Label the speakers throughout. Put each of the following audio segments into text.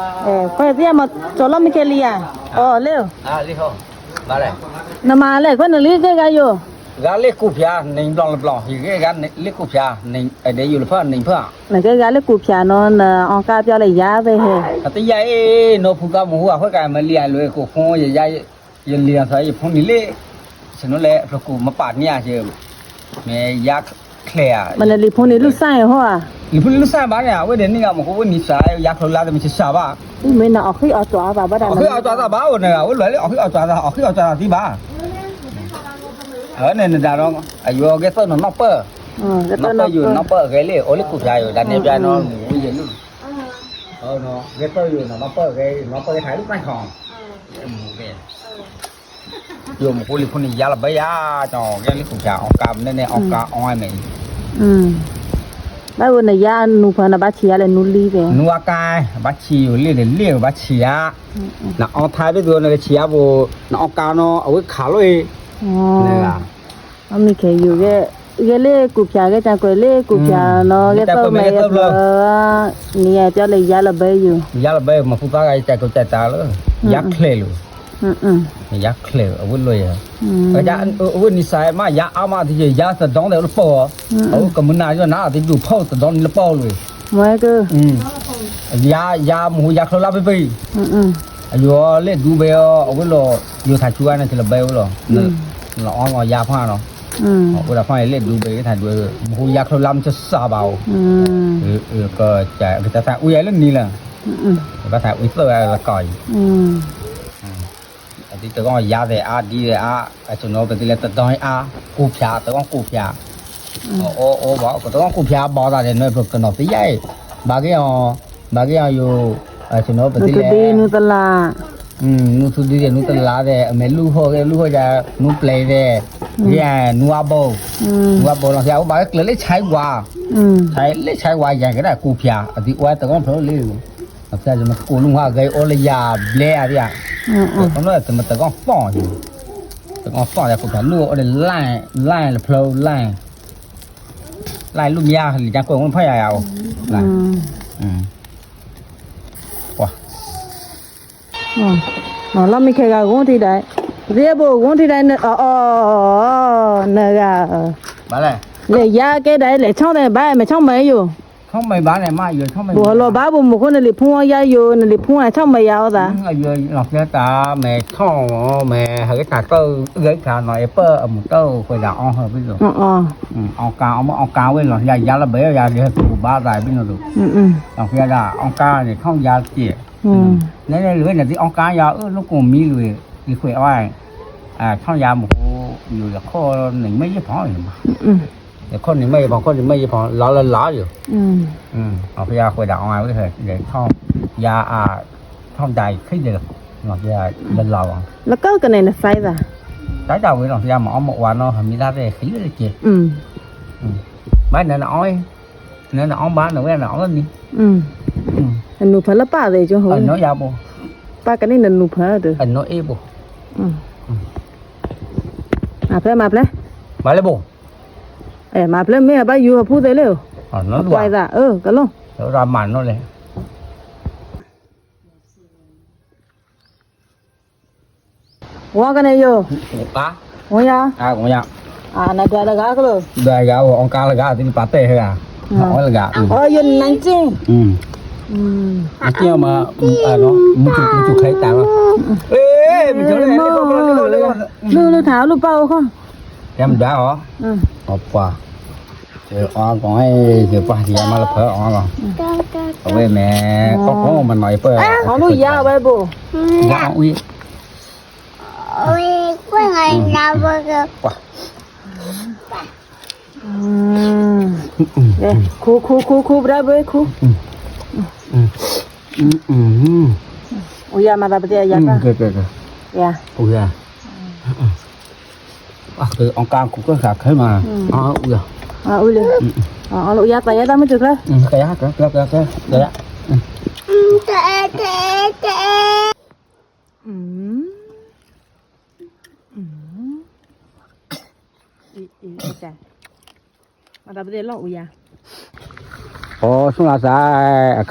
Speaker 1: Eh, kau dia mau colom mikir liya. Oh, leo.
Speaker 2: Ah, leo. Vale.
Speaker 1: Nama le, kau neli ke gayo?
Speaker 2: Gale kupia ning blong blong. Hige gan le kupia ning ade yul pha ning pha.
Speaker 1: Này cái gale kupia nó na on ka pia le ya ve he. Ati ya e no phu ka mu wa kho ka ma liya lue ko phon ye ya ye liya sa ye phon ni le. Sino le phu ku ma pa ni ya je. Me ya clear. Mà là lì phun đi lúc sai hả? lipun lu sa ba ya we den ni ga mo ko ni sa ya ko la de mi sa ba u me na akhi a twa ba ba da akhi a twa da ba wo na we le akhi a twa da akhi a twa da ti ba ở nên là đó à vô cái tên nó nó bơ nó bơ dù nó bơ cái lì ô lì cục dài rồi đàn em ra nó bây giờ nó ờ nó cái tên dù nó bơ cái nó bơ cái thái lúc này còn dù một cô lì phun này giá là bây giờ cho cái lì cục dài ông cầm nên này ông cả ông ai mình 那我那呀，奴婆那把起来奴里呗。奴阿该把起有里的里把起呀，那奥泰的多那个起呀不，那奥干喏，我卡了诶。哦。那个。我们看有个。cái lê cục trà cái trà quầy lê cục trà nó cái tôm mày cái tôm nè cho lấy giá là bây giờ giá là bây mà phụ cá cái trà cục trà trà nữa giá khê luôn อืมยักเคลอาวุธเลยอะยักอาวุธนิสัยมายักเอามาที่ยักสะดองเดี๋ยวเราปอเอากำมืนนายก็น่าที่อยู่พ่อสะดองนี่ปอเลยไม่ก็ยักยาหมูยักเราลับไปปีอืมอยู่เล่นดูเบลอาวุธโลอยู่ถ่ายช่วยนั่นคือเบลหรอเราอ้อมยาผ้าเนาะเวลาพ่อเล่นดูเบก็ถ่ายดูหมูยักษ์เราล้ำจะซาเบาเออเออก็จะจะถ่ายอุ้ยเล่นนี่แหละก็ถ่ายอุ้ยเตอรอะก่อยอืมဒီတကောင်ရတဲ့အားဒီတဲ့အားကျွန်တော်ပဲဒီလေတတော်အားကိုဖြာတကောင်ကိုဖြာအော်အော်ဘာတကောင်ကိုဖြာပေါ်တာတယ်နော်ဘကတော့ပြရဲ့ဘာကြီးအောင်ဘာကြီးအောင်ယူကျွန်တော်ပဲဒီလေဒီနုတလာอืมนูสุดีเดนูตลาเดอเมลูโฮเกลูโฮจานูเพลเดเนี่ยนัวบงนัวบงลองเสียบ่เกลเลยใช้กว่าอืมใช้เลยใช้กว่าอย่างก็ได้กูพยาอดีว่าตะกอนเพลเลยอะพยาจะมากูลุงว่าไกออลยาเบลอะเนี่ยผมเลยแต่มันแต่ก็ฝ่ออยู่แต่ก็ฝ่อแต่ผมก็ลู่อะไรไล่ไล่เพลาไล่ไล่ลุ่มยาหรือจากกวนมันพ่อยาวไล่อืมว้าอ๋อเราไม่เคยกันที่ใดเรียบกันที่ใดเนี่ยอ๋อเนี่ยบ้าเลยเลยยาแกได้เลยช่องไหนบ้าไม่ช่องไหนอยู่청마이만에마요청마이บัวรอบ้าบุหมคนนั่นหลิพัวยายโยนั่นหลิพัวช่องมายาวจ้ะ là giờ lọc ra ta mẹ cho mẹ hãy cả cơ gãy cả nói bơ ở một câu phải là on hơn bây giờ อ๋ออ๋อ Ừ, on cao ông on cao với lọt dài giá là bé dài thì cụ ba dài bây giờ được อืมอืม lọt ra là on cao thì không giá chỉ อืม nếu như lưới là thì on cao giá ước lúc cùng mi lưới thì khỏe oai à không giá một cụ nhiều là khô này mấy cái phó rồi mà อืมแต่คนนี่ไม่พอคนนี่ไม่พอล้อละล้ออยู่อืมอืมเอาพยาควยดาวมาก็เถอะเดี๋ยวท่องยาอาท่องใดขึ้นเดือดหนอกยาละลาวแล้วก็กันในนะไซส์อ่ะไซส์ดาวไว้หนอกยาหมอหมอวานเนาะมีได้เลยขี้เลยจีอืมบ้านนั้นอ้อยนั้นอ้อบ้านหนูแม่นอ้อนี่อืมอืมอันนูพลป้าเลยจ้ะหัวอันน้อยยาบ่ป้ากันนี่นันนูพลเด้ออันน้อยเอบ่อืมอ่ะเพื่อมาเปล่ามาเลยบ่哎，马不了没把油铺在了，坏的，哦，个弄，都染满了嘞。我跟你有，啊，我呀，啊，我呀，啊，那家的干个喽，对个，我我干了干，这里把带去啊，我了干，哦，有南京，嗯。อันเนี้ยมาอ่าเนาะมันจุกมันจุกใครต่างอ่ะเอ้ยมันจะเลยเร็วเร็วเร็วเร็วเท้าลูกเป้าเขา em đã hả ừ oppa thì con còn hay thì ba thì em là phở con rồi ở bên mẹ có có mình nói phở con nuôi da bé bố da uy uy quên ngày nào vừa rồi คูคูคูคูบราเบคูอุยามาตาปเดียยาก็เกิดเกิดยาอุยา ừ, ông cam cũng có khạc thế mà ờ ui à ui liền ờ lộ ra tay ra mới được đấy cái á cái cái cái cái á cái cái cái mà bây giờ lộ gì à โอ้สุนัขสาย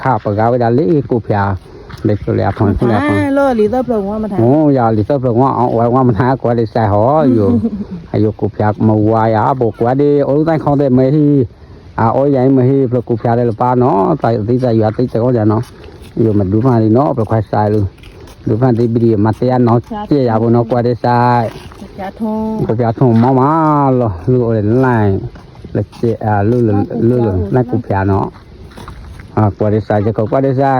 Speaker 1: ข้าปะกาเวลาลีกูเพียเด็กตแลบของคนวแลบของโลลิเตอร์เปล่องว่ามันหาโอ้ยาลิเตอร์เปล่งว่าเอาไว้ว่ามันหากว่าได้ใส่หออยู่อายุกูพยากมาวายอาบกว่าดีโอ้ยต่เขาเด็ไม่ฮี อาโอ้ยใหเไม่ฮีเปล่อกูพยาได้หรือเปล่าเนาะใส่ตีใจอยู่ตีใจะก็จะเนาะ อยู่มาดูมาดีเนาะเปล่อควายใส่ลยดูฟันธที่บีมาเตียนเนาะ เจียบุนกว่าได้ใส่ยาทงกูพยาทงมามาหรอลูกเล่นไรละเจียลูกเล่ลูกเล่นนั่นกูพยาเนาะอ่ากว่าได้ใส่จะก็กว่าได้ใส่